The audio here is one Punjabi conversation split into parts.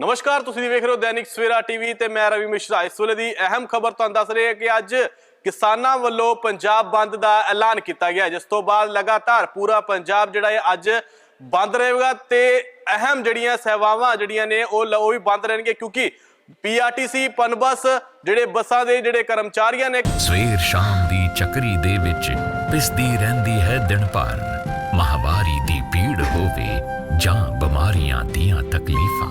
ਨਮਸਕਾਰ, ਤੁਸੀਂ ਵੇਖ ਰਹੇ ਹੋ ਦੈਨਿਕ ਸਵੇਰਾ ਟੀਵੀ ਤੇ ਮੈਂ ਰਵੀ ਮਿਸ਼ਰਾ। ਇਸ ਵੇਲੇ ਦੀ ਅਹਿਮ ਖਬਰ ਤੁਹਾਨੂੰ ਦੱਸ ਰਹੇ ਹਾਂ ਕਿ ਅੱਜ ਕਿਸਾਨਾਂ ਵੱਲੋਂ ਪੰਜਾਬ ਬੰਦ ਦਾ ਐਲਾਨ ਕੀਤਾ ਗਿਆ ਜਿਸ ਤੋਂ ਬਾਅਦ ਲਗਾਤਾਰ ਪੂਰਾ ਪੰਜਾਬ ਜਿਹੜਾ ਹੈ ਅੱਜ ਬੰਦ ਰਹੇਗਾ ਤੇ ਅਹਿਮ ਜਿਹੜੀਆਂ ਸੇਵਾਵਾਂ ਜਿਹੜੀਆਂ ਨੇ ਉਹ ਉਹ ਵੀ ਬੰਦ ਰਹਿਣਗੇ ਕਿਉਂਕਿ ਪੀਆਰਟੀਸੀ ਪਨਬਸ ਜਿਹੜੇ ਬੱਸਾਂ ਦੇ ਜਿਹੜੇ ਕਰਮਚਾਰੀਆਂ ਨੇ ਸਵੇਰ ਸ਼ਾਮ ਦੀ ਚੱਕਰੀ ਦੇ ਵਿੱਚ ਪਿਸਦੀ ਰਹਿੰਦੀ ਹੈ ਦਿਨ ਭਰ। ਮਹਾਵਾਰੀ ਦੀ ਪੀੜ ਹੋਵੇ ਜਾਂ ਬਿਮਾਰੀਆਂ ਦੀਆਂ ਤਕਲੀਫਾਂ।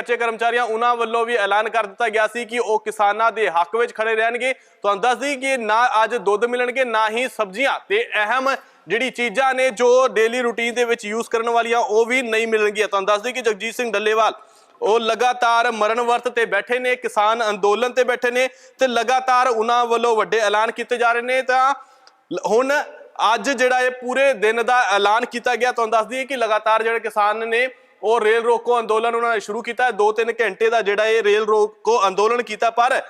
ਕੱਚੇ ਕਰਮਚਾਰੀਆਂ ਉਹਨਾਂ ਵੱਲੋਂ ਵੀ ਐਲਾਨ ਕਰ ਦਿੱਤਾ ਗਿਆ ਸੀ ਕਿ ਉਹ ਕਿਸਾਨਾਂ ਦੇ ਹੱਕ ਵਿੱਚ ਖੜੇ ਰਹਿਣਗੇ। ਤੁਹਾਨੂੰ ਦੱਸ ਦਈ ਕਿ ਨਾ ਅੱਜ ਦੁੱਧ ਮਿਲਣਗੇ, ਨਾ ਹੀ ਸਬਜ਼ੀਆਂ। ਤੇ ਅਹਿਮ ਜਿਹੜੀ ਚੀਜ਼ਾਂ ਨੇ ਜੋ ਡੇਲੀ ਰੂਟੀਨ ਦੇ ਵਿੱਚ ਯੂਜ਼ ਕਰਨ ਵਾਲੀਆਂ, ਉਹ ਵੀ ਨਹੀਂ ਮਿਲਣਗੀਆਂ। ਤੁਹਾਨੂੰ ਦੱਸ ਦਈ ਕਿ ਜਗਜੀਤ ਸਿੰਘ ਡੱਲੇਵਾਲ, ਉਹ ਲਗਾਤਾਰ ਮਰਨ ਵਰਤ ਤੇ ਬੈਠੇ ਨੇ, ਕਿਸਾਨ ਅੰਦੋਲਨ ਤੇ ਬੈਠੇ ਨੇ ਤੇ ਲਗਾਤਾਰ ਉਹਨਾਂ ਵੱਲੋਂ ਵੱਡੇ ਐਲਾਨ ਕੀਤੇ ਜਾ ਰਹੇ ਨੇ। ਤਾਂ ਹੁਣ ਅੱਜ ਜਿਹੜਾ ਇਹ ਪੂਰੇ ਦਿਨ ਦਾ ਐਲਾਨ ਕੀਤਾ ਗਿਆ, ਤੁਹਾਨੂੰ ਦੱਸ ਦਈਏ ਕਿ ਲਗਾਤਾਰ ਜਿਹੜੇ ਕਿਸਾਨ ਨੇ ਉਹ ਰੇਲ ਰੋਕੋ ਅੰਦੋਲਨ ਉਹਨਾਂ ਨੇ ਸ਼ੁਰੂ ਕੀਤਾ ਹੈ। 2-3 ਘੰਟੇ ਦਾ ਜਿਹੜਾ ਇਹ ਰੇਲ ਰੋਕੋ ਅੰਦੋਲਨ ਕੀਤਾ, ਪਰ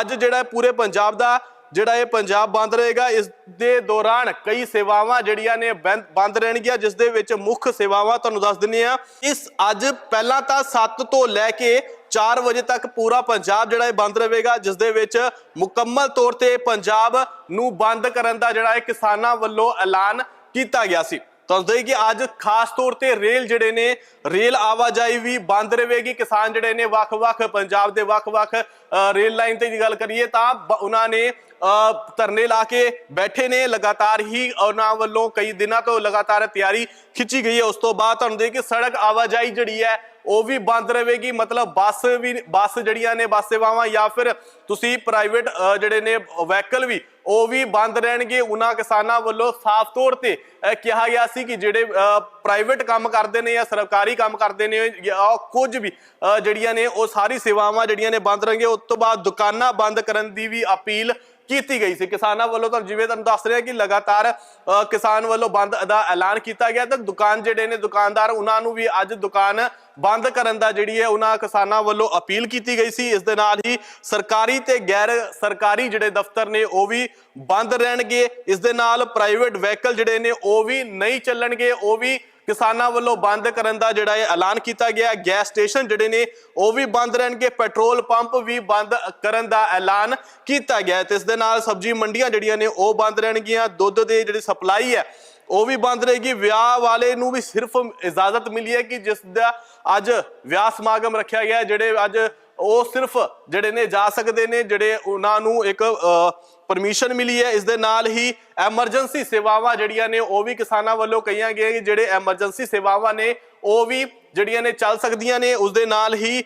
ਅੱਜ ਜਿਹੜਾ ਪੂਰੇ ਪੰਜਾਬ ਦਾ ਜਿਹੜਾ ਇਹ ਪੰਜਾਬ ਬੰਦ ਰਹੇਗਾ, ਇਸ ਦੇ ਦੌਰਾਨ ਕਈ ਸੇਵਾਵਾਂ ਜਿਹੜੀਆਂ ਨੇ ਬੰਦ ਬੰਦ ਰਹਿਣਗੀਆਂ, ਜਿਸ ਦੇ ਵਿੱਚ ਮੁੱਖ ਸੇਵਾਵਾਂ ਤੁਹਾਨੂੰ ਦੱਸ ਦਿੰਨੇ ਆ ਇਸ ਅੱਜ ਪਹਿਲਾਂ ਤਾਂ 7 ਤੋਂ ਲੈ ਕੇ 4 ਵਜੇ ਤੱਕ ਪੂਰਾ ਪੰਜਾਬ ਜਿਹੜਾ ਇਹ ਬੰਦ ਰਹੇਗਾ, ਜਿਸ ਦੇ ਵਿੱਚ ਮੁਕੰਮਲ ਤੌਰ ਤੇ ਪੰਜਾਬ ਨੂੰ ਬੰਦ ਕਰਨ ਦਾ ਜਿਹੜਾ ਇਹ ਕਿਸਾਨਾਂ ਵੱਲੋਂ ਐਲਾਨ ਕੀਤਾ ਗਿਆ ਸੀ। ਤੁਹਾਨੂੰ ਦੱਸਦੇ ਕਿ ਅੱਜ ਖਾਸ ਤੌਰ ਤੇ ਰੇਲ ਜਿਹੜੇ ਨੇ ਰੇਲ ਆਵਾਜਾਈ ਵੀ ਬੰਦ ਰਹੇਗੀ। ਕਿਸਾਨ ਜਿਹੜੇ ਨੇ ਵੱਖ-ਵੱਖ ਪੰਜਾਬ ਦੇ ਵੱਖ-ਵੱਖ ਰੇਲ ਲਾਈਨ ਤੇ ਦੀ ਗੱਲ ਕਰੀਏ ਤਾਂ ਬ- ਉਹਨਾਂ ਨੇ ਅ, ਧਰਨੇ ਲਾ ਕੇ ਬੈਠੇ ਨੇ। ਲਗਾਤਾਰ ਹੀ ਉਹਨਾਂ ਵੱਲੋਂ ਕਈ ਦਿਨਾਂ ਤੋਂ ਲਗਾਤਾਰ ਤਿਆਰੀ ਖਿੱਚੀ ਗਈ ਹੈ। ਉਸ ਤੋਂ ਬਾਅਦ ਤੁਹਾਨੂੰ ਦੇ ਕਿ ਸੜਕ ਆਵਾਜਾਈ ਜਿਹੜੀ ਹੈ ਉਹ ਵੀ ਬੰਦ ਰਹੇਗੀ, ਮਤਲਬ ਬੱਸ ਵੀ, ਬੱਸ ਜਿਹੜੀਆਂ ਨੇ ਬੱਸ ਸੇਵਾਵਾਂ ਜਾਂ ਫਿਰ ਤੁਸੀਂ ਪ੍ਰਾਈਵੇਟ ਜਿਹੜੇ ਨੇ ਵਹੀਕਲ ਵੀ, ਉਹ ਵੀ ਬੰਦ ਰਹਿਣਗੇ। ਉਹਨਾਂ ਕਿਸਾਨਾਂ ਵੱਲੋਂ ਸਾਫ਼ ਤੌਰ ਤੇ ਕਿਹਾ ਗਿਆ ਸੀ ਕਿ ਜਿਹੜੇ ਪ੍ਰਾਈਵੇਟ ਕੰਮ ਕਰਦੇ ਨੇ ਜਾਂ ਸਰਕਾਰੀ ਕੰਮ ਕਰਦੇ ਨੇ ਜਾਂ ਕੁਝ ਵੀ ਜਿਹੜੀਆਂ ਨੇ ਉਹ ਸਾਰੀ ਸੇਵਾਵਾਂ ਜਿਹੜੀਆਂ ਨੇ ਬੰਦ ਰਹਿਣਗੇ। ਉਸ ਤੋਂ ਬਾਅਦ ਦੁਕਾਨਾਂ ਬੰਦ ਕਰਨ ਦੀ ਵੀ ਅਪੀਲ ਕੀਤੀ ਗਈ ਸੀ। ਕਿਸਾਨਾਂ ਵੱਲੋਂ ਤਾਂ ਜਿਵੇਂ ਤੁਹਾਨੂੰ ਦੱਸ ਰਿਹਾ ਕਿ ਲਗਾਤਾਰ ਕਿਸਾਨ ਵੱਲੋਂ ਬੰਦ ਦਾ ਐਲਾਨ ਕੀਤਾ ਗਿਆ। ਤਾਂ ਦੁਕਾਨ ਜਿਹੜੇ ਨੇ ਦੁਕਾਨਦਾਰ, ਉਹਨਾਂ ਨੂੰ ਵੀ ਅੱਜ ਦੁਕਾਨ ਬੰਦ ਕਰਨ ਦਾ ਜਿਹੜੀ ਹੈ ਉਹਨਾਂ ਕਿਸਾਨਾਂ ਵੱਲੋਂ ਅਪੀਲ ਕੀਤੀ ਗਈ ਸੀ। ਇਸ ਦੇ ਨਾਲ ਹੀ ਸਰਕਾਰੀ ਤੇ ਗੈਰ ਸਰਕਾਰੀ ਜਿਹੜੇ ਦਫ਼ਤਰ ਨੇ, ਉਹ ਵੀ ਬੰਦ ਰਹਿਣਗੇ। ਇਸ ਦੇ ਨਾਲ ਪ੍ਰਾਈਵੇਟ ਵਹੀਕਲ ਜਿਹੜੇ ਨੇ, ਉਹ ਵੀ ਨਹੀਂ ਚੱਲਣਗੇ। ਉਹ ਵੀ ਕਿਸਾਨਾਂ ਵੱਲੋਂ ਬੰਦ ਕਰਨ ਦਾ ਜਿਹੜਾ ਇਹ ਐਲਾਨ ਕੀਤਾ ਗਿਆ। ਗੈਸ ਸਟੇਸ਼ਨ ਜਿਹੜੇ ਨੇ, ਉਹ ਵੀ ਬੰਦ ਰਹਿਣਗੇ। ਪੈਟਰੋਲ ਪੰਪ ਵੀ ਬੰਦ ਕਰਨ ਦਾ ਐਲਾਨ ਕੀਤਾ ਗਿਆ ਹੈ। ਤੇ ਇਸ ਦੇ ਨਾਲ ਸਬਜ਼ੀ ਮੰਡੀਆਂ ਜਿਹੜੀਆਂ ਨੇ, ਉਹ ਬੰਦ ਰਹਿਣਗੀਆਂ। ਦੁੱਧ ਦੇ ਜਿਹੜੀ ਸਪਲਾਈ ਹੈ ਉਹ ਵੀ ਬੰਦ ਰਹੇਗੀ। ਵਿਆਹ ਵਾਲੇ ਨੂੰ ਵੀ ਸਿਰਫ ਇਜਾਜ਼ਤ ਮਿਲੀ ਹੈ ਕਿ ਜਿਸ ਦਾ ਅੱਜ ਵਿਆਹ ਸਮਾਗਮ ਰੱਖਿਆ ਗਿਆ ਜਿਹੜੇ ਅੱਜ ਉਹ ਸਿਰਫ ਜਿਹੜੇ ਨੇ ਜਾ ਸਕਦੇ ਨੇ, ਜਿਹੜੇ ਉਹਨਾਂ ਨੂੰ ਇੱਕ ਪਰਮਿਸ਼ਨ ਮਿਲੀ ਹੈ। ਇਸ ਦੇ ਨਾਲ ਹੀ ਐਮਰਜੈਂਸੀ ਸੇਵਾਵਾਂ ਜਿਹੜੀਆਂ ਨੇ, ਉਹ ਵੀ ਕਿਸਾਨਾਂ ਵੱਲੋਂ ਕਹੀਆਂ ਗਈਆਂ ਕਿ ਜਿਹੜੇ ਐਮਰਜੈਂਸੀ ਸੇਵਾਵਾਂ ਨੇ, ਉਹ ਵੀ ਜਿਹੜੀਆਂ ਨੇ ਚੱਲ ਸਕਦੀਆਂ ਨੇ। ਉਸ ਦੇ ਨਾਲ ਹੀ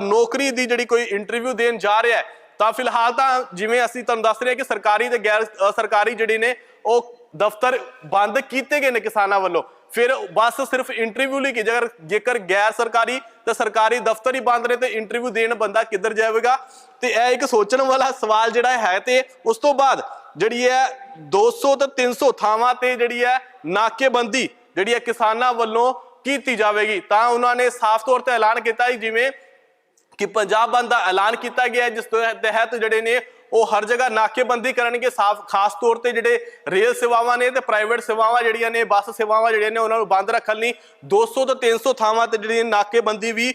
ਨੌਕਰੀ ਦੀ ਜਿਹੜੀ ਕੋਈ ਇੰਟਰਵਿਊ ਦੇਣ ਜਾ ਰਿਹਾ ਹੈ, ਤਾਂ ਫਿਲਹਾਲ ਤਾਂ ਜਿਵੇਂ ਅਸੀਂ ਤੁਹਾਨੂੰ ਦੱਸ ਰਹੇ ਹਾਂ ਕਿ ਸਰਕਾਰੀ ਤੇ ਗੈਰ ਸਰਕਾਰੀ ਜਿਹੜੇ ਨੇ, ਉਹ ਦਫ਼ਤਰ ਬੰਦ ਕੀਤੇ ਗਏ ਨੇ ਕਿਸਾਨਾਂ ਵੱਲੋਂ। ਫਿਰ ਬਸ ਸਿਰਫ ਇੰਟਰਵਿਊ ਲਈ ਕਿ ਜੇਕਰ ਜੇਕਰ ਗੈਰ ਸਰਕਾਰੀ, ਤੇ ਸਰਕਾਰੀ ਦਫ਼ਤਰ ਹੀ ਬੰਦ ਨੇ ਤੇ ਇੰਟਰਵਿਊ ਦੇਣ ਬੰਦਾ ਕਿੱਧਰ ਜਾਵੇਗਾ? ਤੇ ਇਹ ਇੱਕ ਸੋਚਣ ਵਾਲਾ ਸਵਾਲ ਜਿਹੜਾ ਹੈ ਤੇ ਉਸ ਤੋਂ ਬਾਅਦ ਜਿਹੜੀ ਹੈ 200 ਤੇ 300 ਥਾਵਾਂ ਤੇ ਜਿਹੜੀ ਹੈ ਨਾਕੇਬੰਦੀ ਜਿਹੜੀ ਹੈ ਕਿਸਾਨਾਂ ਵੱਲੋਂ ਕੀਤੀ ਜਾਵੇਗੀ। ਤਾਂ ਉਹਨਾਂ ਨੇ ਸਾਫ਼ ਤੌਰ ਤੇ ਐਲਾਨ ਕੀਤਾ ਜਿਵੇਂ ਕਿ ਪੰਜਾਬ ਬੰਦ ਦਾ ਐਲਾਨ ਕੀਤਾ ਗਿਆ ਜਿਸ ਤੋਂ ਤਹਿਤ ਜਿਹੜੇ ਨੇ, ਉਹ ਹਰ ਜਗ੍ਹਾ ਨਾਕੇਬੰਦੀ ਕਰਨਗੇ, ਸਾਫ਼ ਖਾਸ ਤੌਰ ਤੇ ਜਿਹੜੇ ਰੇਲ ਸੇਵਾਵਾਂ ਨੇ ਤੇ ਪ੍ਰਾਈਵੇਟ ਸੇਵਾਵਾਂ ਜਿਹੜੀਆਂ ਨੇ, ਬੱਸ ਸੇਵਾਵਾਂ ਜਿਹੜੀਆਂ ਨੇ, ਉਹਨਾਂ ਨੂੰ ਬੰਦ ਰੱਖਣ ਲਈ 200 ਤੋਂ 300 ਥਾਵਾਂ ਤੇ ਜਿਹੜੀ ਨਾਕੇਬੰਦੀ ਵੀ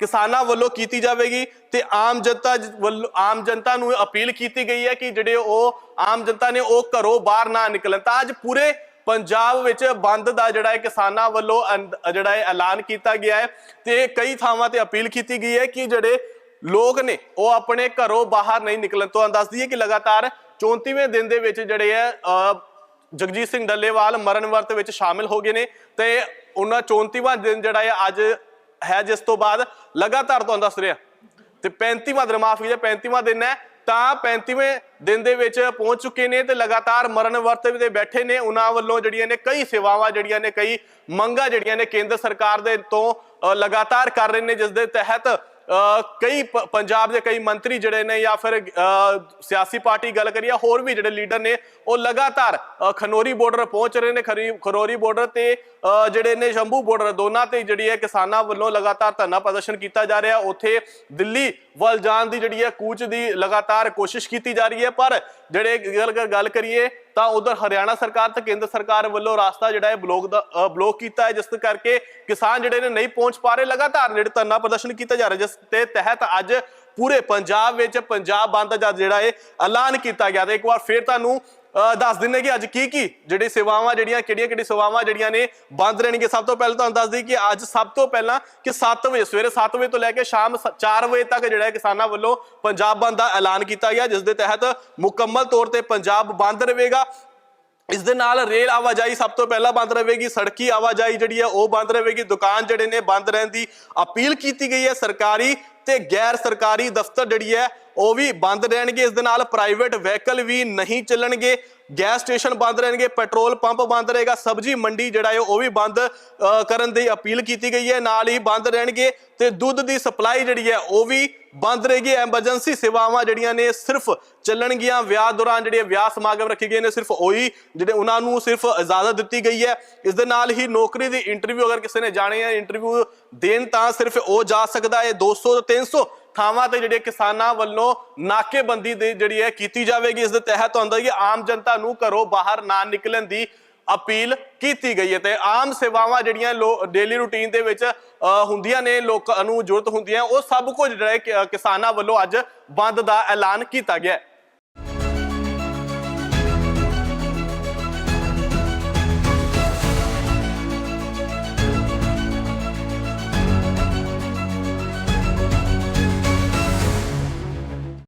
ਕਿਸਾਨਾਂ ਵੱਲੋਂ ਕੀਤੀ ਜਾਵੇਗੀ ਤੇ ਆਮ ਜਨਤਾ ਵੱਲੋਂ ਆਮ ਜਨਤਾ ਨੂੰ ਅਪੀਲ ਕੀਤੀ ਗਈ ਹੈ ਕਿ ਜਿਹੜੇ ਉਹ ਆਮ ਜਨਤਾ ਨੇ, ਉਹ ਘਰੋਂ ਬਾਹਰ ਨਾ ਨਿਕਲਣ। ਤਾਂ ਅੱਜ ਪੂਰੇ ਪੰਜਾਬ ਵਿੱਚ ਬੰਦ ਦਾ ਜਿਹੜਾ ਹੈ ਕਿਸਾਨਾਂ ਵੱਲੋਂ ਅੰਦ- ਜਿਹੜਾ ਹੈ ਐਲਾਨ ਕੀਤਾ ਗਿਆ ਹੈ ਤੇ ਕਈ ਥਾਵਾਂ ਤੇ ਅਪੀਲ ਕੀਤੀ ਗਈ ਹੈ ਕਿ ਜਿਹੜੇ ਲੋਕ ਨੇ, ਉਹ ਆਪਣੇ ਘਰੋਂ ਬਾਹਰ ਨਹੀਂ ਨਿਕਲਣ ਤੋਂ ਦੱਸ ਦਈਏ ਕਿ ਲਗਾਤਾਰ 34ਵੇਂ ਦਿਨ ਦੇ ਵਿੱਚ ਜਿਹੜੇ ਹੈ ਜਗਜੀਤ ਸਿੰਘ ਡੱਲੇਵਾਲ ਮਰਨ ਵਰਤ ਵਿੱਚ ਸ਼ਾਮਿਲ ਹੋ ਗਏ ਨੇ ਤੇ ਉਹਨਾਂ 34ਵਾਂ ਦਿਨ ਜਿਹੜਾ ਹੈ ਅੱਜ ਹੈ ਜਿਸ ਤੋਂ ਬਾਅਦ ਲਗਾਤਾਰ ਤੁਹਾਨੂੰ ਦੱਸ ਰਿਹਾ। ਤੇ 35ਵਾਂ ਦਿਨ, ਮਾਫ ਕੀਜੇ 35ਵਾਂ ਦਿਨ ਹੈ ਤਾਂ 35ਵੇਂ ਦਿਨ ਦੇ ਵਿੱਚ ਪਹੁੰਚ ਚੁੱਕੇ ਨੇ ਤੇ ਲਗਾਤਾਰ ਮਰਨ ਵਰਤ ਤੇ ਬੈਠੇ ਨੇ। ਉਹਨਾਂ ਵੱਲੋਂ ਜਿਹੜੀਆਂ ਨੇ ਕਈ ਸੇਵਾਵਾਂ ਜਿਹੜੀਆਂ ਨੇ ਕਈ ਮੰਗਾਂ ਜਿਹੜੀਆਂ ਨੇ ਕੇਂਦਰ ਸਰਕਾਰ ਦੇ ਤੋਂ ਅ, ਲਗਾਤਾਰ ਕਰ ਰਹੇ ਨੇ ਜਿਸ ਦੇ ਤਹਿਤ ਕਈ ਪ- ਪੰਜਾਬ ਦੇ ਕਈ ਮੰਤਰੀ ਜਿਹੜੇ ਨੇ ਜਾਂ ਫਿਰ ਸਿਆਸੀ ਪਾਰਟੀ ਗੱਲ ਕਰੀਏ ਹੋਰ ਵੀ ਜਿਹੜੇ ਲੀਡਰ ਨੇ ਉਹ ਲਗਾਤਾਰ ਅ, ਖਨੋਰੀ ਬਾਰਡਰ ਪਹੁੰਚ ਰਹੇ ਨੇ ਖਰੀ- ਖਨੋਰੀ ਬਾਰਡਰ ਤੇ ਜਿਹੜੇ ਨੇ ਸ਼ੰਭੂ ਬਾਰਡਰ ਦੋਨਾਂ ਤੇ ਜਿਹੜੀ ਹੈ ਕਿਸਾਨਾਂ ਵੱਲੋਂ ਲਗਾਤਾਰ ਧਰਨਾ ਪ੍ਰਦਰਸ਼ਨ ਕੀਤਾ ਜਾ ਰਿਹਾ। ਉੱਥੇ ਦਿੱਲੀ ਵੱਲ ਜਾਣ ਦੀ ਜਿਹੜੀ ਹੈ ਕੂਚ ਦੀ ਲਗਾਤਾਰ ਕੋਸ਼ਿਸ਼ ਕੀਤੀ ਜਾ ਰਹੀ ਹੈ ਪਰ ਜਿਹੜੇ ਗੱਲ ਕਰੀਏ ਤਾਂ ਉਧਰ ਹਰਿਆਣਾ ਸਰਕਾਰ ਤੇ ਕੇਂਦਰ ਸਰਕਾਰ ਵੱਲੋਂ ਰਾਸਤਾ ਜਿਹੜਾ ਹੈ ਬਲੌਕ ਦਾ ਅ, ਬਲੌਕ ਕੀਤਾ ਹੈ ਜਿਸ ਕਰਕੇ ਕਿਸਾਨ ਜਿਹੜੇ ਨੇ ਨਹੀਂ ਪਹੁੰਚ ਪਾ ਰਹੇ ਲਗਾਤਾਰ ਜਿਹੜੇ ਧਰਨਾ ਪ੍ਰਦਰਸ਼ਨ ਕੀਤਾ ਜਾ ਰਿਹਾ ਜਿਸ ਦੇ ਤਹਿਤ ਅੱਜ ਪੂਰੇ ਪੰਜਾਬ ਵਿੱਚ ਪੰਜਾਬ ਬੰਦ ਦਾ ਜਿਹੜਾ ਹੈ ਐਲਾਨ ਕੀਤਾ ਗਿਆ ਤੇ ਇੱਕ ਵਾਰ ਫੇਰ ਤੁਹਾਨੂੰ ਦੱਸ ਦਿੰਨੇ ਕਿ ਅੱਜ ਕੀ ਕੀ ਜਿਹੜੀ ਸੇਵਾਵਾਂ ਜਿਹੜੀਆਂ, ਕਿਹੜੀਆਂ, ਕਿਹੜੀ ਸੇਵਾਵਾਂ ਜਿਹੜੀਆਂ ਨੇ ਬੰਦ ਰਹਿਣਗੇ ਸਭ ਤੋਂ ਪਹਿਲਾਂ ਤੁਹਾਨੂੰ ਦੱਸ ਦਈ ਕਿ ਅੱਜ ਸਭ ਤੋਂ ਪਹਿਲਾਂ ਕਿ 7 ਵਜੇ, ਸਵੇਰੇ 7 ਵਜੇ ਤੋਂ ਲੈ ਕੇ ਸ਼ਾਮ 4 ਵਜੇ ਤੱਕ ਜਿਹੜਾ ਹੈ ਕਿਸਾਨਾਂ ਵੱਲੋਂ ਪੰਜਾਬ ਬੰਦ ਦਾ ਐਲਾਨ ਕੀਤਾ ਗਿਆ, ਜਿਸ ਦੇ ਤਹਿਤ ਮੁਕੰਮਲ ਤੌਰ ਤੇ ਪੰਜਾਬ ਬੰਦ ਰਹੇਗਾ। ਇਸ ਦੇ ਨਾਲ ਰੇਲ ਆਵਾਜਾਈ ਸਭ ਤੋਂ ਪਹਿਲਾਂ ਬੰਦ ਰਹੇਗੀ, ਸੜਕੀ ਆਵਾਜਾਈ ਜਿਹੜੀ ਹੈ ਉਹ ਬੰਦ ਰਹੇਗੀ। ਦੁਕਾਨ ਜਿਹੜੇ ਨੇ ਬੰਦ ਰਹਿਣ ਦੀ ਅਪੀਲ ਕੀਤੀ ਗਈ ਹੈ ਸਰਕਾਰੀ ਤੇ ਗੈਰ ਸਰਕਾਰੀ ਦਫ਼ਤਰ ਜਿਹੜੀ ਹੈ ਉਹ ਵੀ ਬੰਦ ਰਹਿਣਗੇ, ਇਸ ਦੇ ਨਾਲ ਪ੍ਰਾਈਵੇਟ ਵਹੀਕਲ ਵੀ ਨਹੀਂ ਚੱਲਣਗੇ ਗੈਸ ਸਟੇਸ਼ਨ ਬੰਦ ਰਹਿਣਗੇ ਪੈਟਰੋਲ ਪੰਪ ਬੰਦ ਰਹੇਗਾ, ਸਬਜ਼ੀ ਮੰਡੀ ਜਿਹੜਾ ਹੈ ਉਹ ਵੀ ਬੰਦ ਕਰਨ ਦੀ ਅਪੀਲ ਕੀਤੀ ਗਈ ਹੈ, ਨਾਲ ਹੀ ਬੰਦ ਰਹਿਣਗੇ ਤੇ ਦੁੱਧ ਦੀ ਸਪਲਾਈ ਜਿਹੜੀ ਹੈ ਉਹ ਵੀ ਬੰਦ ਰਹੇਗੀ ਐਮਰਜੈਂਸੀ ਸੇਵਾਵਾਂ ਜਿਹੜੀਆਂ ਨੇ ਸਿਰਫ ਚੱਲਣਗੀਆਂ, ਵਿਆਹ ਦੌਰਾਨ ਜਿਹੜੇ ਵਿਆਹ ਸਮਾਗਮ ਰੱਖੇ ਗਏ ਨੇ, ਸਿਰਫ ਉਹੀ ਜਿਹੜੇ ਉਹਨਾਂ ਨੂੰ ਸਿਰਫ ਇਜਾਜ਼ਤ ਦਿੱਤੀ ਗਈ ਹੈ, ਇਸ ਦੇ ਨਾਲ ਹੀ ਨੌਕਰੀ ਦੀ ਇੰਟਰਵਿਊ ਅਗਰ ਕਿਸੇ ਨੇ ਜਾਣੇ ਹੈ ਇੰਟਰਵਿਊ ਦੇਣ ਤਾਂ ਸਿਰਫ ਉਹ ਜਾ ਸਕਦਾ ਹੈ 200 ਤੋਂ 300 ਥਾਵਾਂ ਤੇ ਜਿਹੜੇ ਕਿਸਾਨਾਂ ਵੱਲੋਂ ਨਾਕੇਬੰਦੀ ਦੇ ਜਿਹੜੀ ਹੈ ਕੀਤੀ ਜਾਵੇਗੀ, ਇਸ ਦੇ ਤਹਿਤ ਹੁੰਦਾ ਹੈ ਕਿ ਆਮ ਜਨਤਾ ਨੂੰ ਘਰੋਂ ਬਾਹਰ ਨਾ ਨਿਕਲਣ ਦੀ ਅਪੀਲ ਕੀਤੀ ਗਈ ਹੈ ਤੇ ਆਮ ਸੇਵਾਵਾਂ ਜਿਹੜੀਆਂ ਡੇਲੀ ਰੂਟੀਨ ਦੇ ਵਿੱਚ ਹੁੰਦੀਆਂ ਨੇ, ਲੋਕਾਂ ਨੂੰ ਜ਼ਰੂਰਤ ਹੁੰਦੀਆਂ ਉਹ ਸਭ ਕੁਝ ਜਿਹੜਾ ਕਿਸਾਨਾਂ ਵੱਲੋਂ ਅੱਜ ਬੰਦ ਦਾ ਐਲਾਨ ਕੀਤਾ ਗਿਆ ਹੈ।